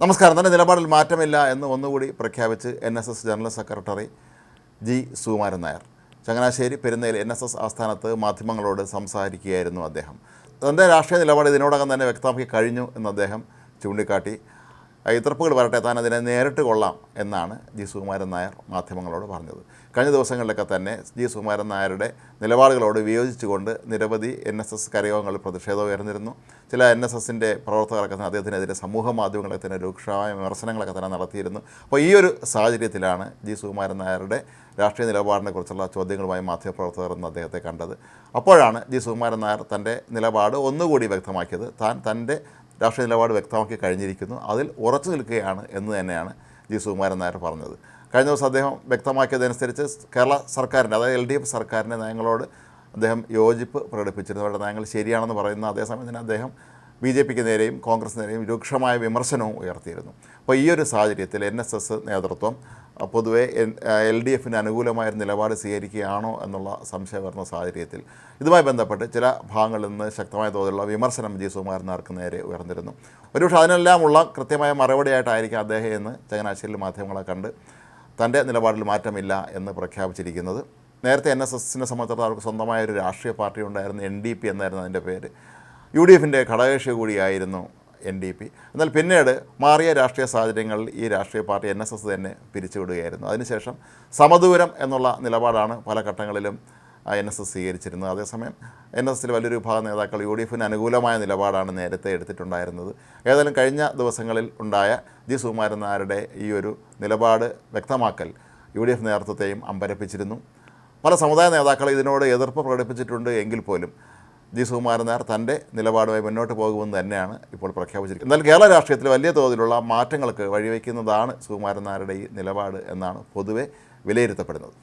നമസ്കാരം. തന്റെ നിലപാടിൽ മാറ്റമില്ല എന്ന് ഒന്നുകൂടി പ്രഖ്യാപിച്ച് N S S general secretary G Sukumaran Nair. Changanassery പെരുന്നയിൽ N S S ആസ്ഥാനത്ത് മാധ്യമങ്ങളോട് സംസാരിക്കുകയായിരുന്നു അദ്ദേഹം. തന്റെ രാഷ്ട്രീയ നിലപാട് ഇതിനോടകം തന്നെ വ്യക്തമാക്കി കഴിഞ്ഞു എന്ന് അദ്ദേഹം ചൂണ്ടിക്കാട്ടി. എതിർപ്പുകൾ വരട്ടെ താൻ അതിനെ നേരിട്ട് കൊള്ളാം എന്നാണ് ജി സുകുമാരൻ നായർ മാധ്യമങ്ങളോട് പറഞ്ഞത്. കഴിഞ്ഞ ദിവസങ്ങളിലൊക്കെ തന്നെ ജി സുകുമാരൻ നായരുടെ നിലപാടുകളോട് വിയോജിച്ചുകൊണ്ട് നിരവധി എൻ എസ് എസ് കരയോഗങ്ങളിൽ പ്രതിഷേധം ഉയർന്നിരുന്നു. ചില എൻ എസ് എസിന്റെ പ്രവർത്തകരൊക്കെ തന്നെ അദ്ദേഹത്തിനെതിരെ സമൂഹ മാധ്യമങ്ങളെ തന്നെ രൂക്ഷമായ വിമർശനങ്ങളൊക്കെ തന്നെ നടത്തിയിരുന്നു. അപ്പോൾ ഈ ഒരു സാഹചര്യത്തിലാണ് ജി സുകുമാരൻ നായരുടെ രാഷ്ട്രീയ നിലപാടിനെ കുറിച്ചുള്ള ചോദ്യങ്ങളുമായി മാധ്യമപ്രവർത്തകർ എന്ന് അദ്ദേഹത്തെ കണ്ടത്. അപ്പോഴാണ് ജി സുകുമാരൻ നായർ തന്റെ നിലപാട് ഒന്നുകൂടി വ്യക്തമാക്കിയത്. താൻ തന്റെ രാഷ്ട്രീയ നിലപാട് വ്യക്തമാക്കി കഴിഞ്ഞിരിക്കുന്നു. അതിൽ ഉറച്ചു നിൽക്കുകയാണ് എന്ന് തന്നെയാണ് ജി സുകുമാരൻ നായർ പറഞ്ഞത്. കഴിഞ്ഞ ദിവസം അദ്ദേഹം വ്യക്തമാക്കിയതനുസരിച്ച് കേരള സർക്കാരിന്റെ അതായത് എൽ ഡി എഫ് സർക്കാരിന്റെ നയങ്ങളോട് അദ്ദേഹം യോജിപ്പ് പ്രകടിപ്പിച്ചിരുന്നു. അവരുടെ നയങ്ങൾ ശരിയാണെന്ന് പറയുന്ന അതേസമയം തന്നെ അദ്ദേഹം ബി ജെ പിക്ക് നേരെയും കോൺഗ്രസ് നേരെയും രൂക്ഷമായ വിമർശനവും ഉയർത്തിയിരുന്നു. അപ്പോൾ ഈ ഒരു സാഹചര്യത്തിൽ എൻ എസ് എസ് നേതൃത്വം പൊതുവെ എൽ ഡി എഫിന് അനുകൂലമായ നിലപാട് സ്വീകരിക്കുകയാണോ എന്നുള്ള സംശയം വരുന്ന സാഹചര്യത്തിൽ ഇതുമായി ബന്ധപ്പെട്ട് ചില ഭാഗങ്ങളിൽ നിന്ന് ശക്തമായ തോതിലുള്ള വിമർശനം ജി സുകുമാരനാർക്ക് നേരെ ഉയർന്നിരുന്നു. ഒരുപക്ഷെ അതിനെല്ലാമുള്ള കൃത്യമായ മറുപടിയായിട്ടായിരിക്കും അദ്ദേഹം എന്ന് ചങ്ങനാശ്ശേരിയിൽ മാധ്യമങ്ങളെ കണ്ട് തന്റെ നിലപാടിൽ മാറ്റമില്ല എന്ന് പ്രഖ്യാപിച്ചിരിക്കുന്നത്. നേരത്തെ എൻ എസ് എസിനെ സംബന്ധിച്ചിടത്തോളം അവർക്ക് സ്വന്തമായ ഒരു രാഷ്ട്രീയ പാർട്ടി ഉണ്ടായിരുന്നു എൻ ഡി പി എന്നായിരുന്നു അതിന്റെ പേര്. യു ഡി എഫിന്റെ ഘടകകക്ഷി കൂടിയായിരുന്നു എൻ ഡി പി എന്നാൽ പിന്നീട് മാറിയ രാഷ്ട്രീയ സാഹചര്യങ്ങളിൽ ഈ രാഷ്ട്രീയ പാർട്ടി എൻ എസ് എസ് തന്നെ പിരിച്ചുവിടുകയായിരുന്നു. അതിനുശേഷം സമദൂരം എന്നുള്ള നിലപാടാണ് പല ഘട്ടങ്ങളിലും എൻ എസ് എസ് സ്വീകരിച്ചിരുന്നത്. അതേസമയം എൻ എസ് എസിൽ വലിയൊരു വിഭാഗം നേതാക്കൾ യു ഡി എഫിന് അനുകൂലമായ നിലപാടാണ് നേരത്തെ എടുത്തിട്ടുണ്ടായിരുന്നത്. ഏതായാലും കഴിഞ്ഞ ദിവസങ്ങളിൽ ഉണ്ടായ ജി സുകുമാരൻ നായരുടെ ഈ ഒരു നിലപാട് വ്യക്തമാക്കൽ യു ഡി എഫ് നേതൃത്വത്തെയും അമ്പരപ്പിച്ചിരുന്നു. പല സമുദായ നേതാക്കൾ ഇതിനോട് എതിർപ്പ് പ്രകടിപ്പിച്ചിട്ടുണ്ട് എങ്കിൽ പോലും ജി സുകുമാരൻ നായർ തന്റെ നിലപാടുമായി മുന്നോട്ട് പോകുമെന്ന് തന്നെയാണ് ഇപ്പോൾ പ്രഖ്യാപിച്ചിരിക്കുന്നത്. എന്നാൽ കേരള രാഷ്ട്രീയത്തിൽ വലിയ തോതിലുള്ള മാറ്റങ്ങൾക്ക് വഴിവെക്കുന്നതാണ് സുകുമാരൻ നായരുടെ ഈ നിലപാട് എന്നാണ് പൊതുവെ വിലയിരുത്തപ്പെടുന്നത്.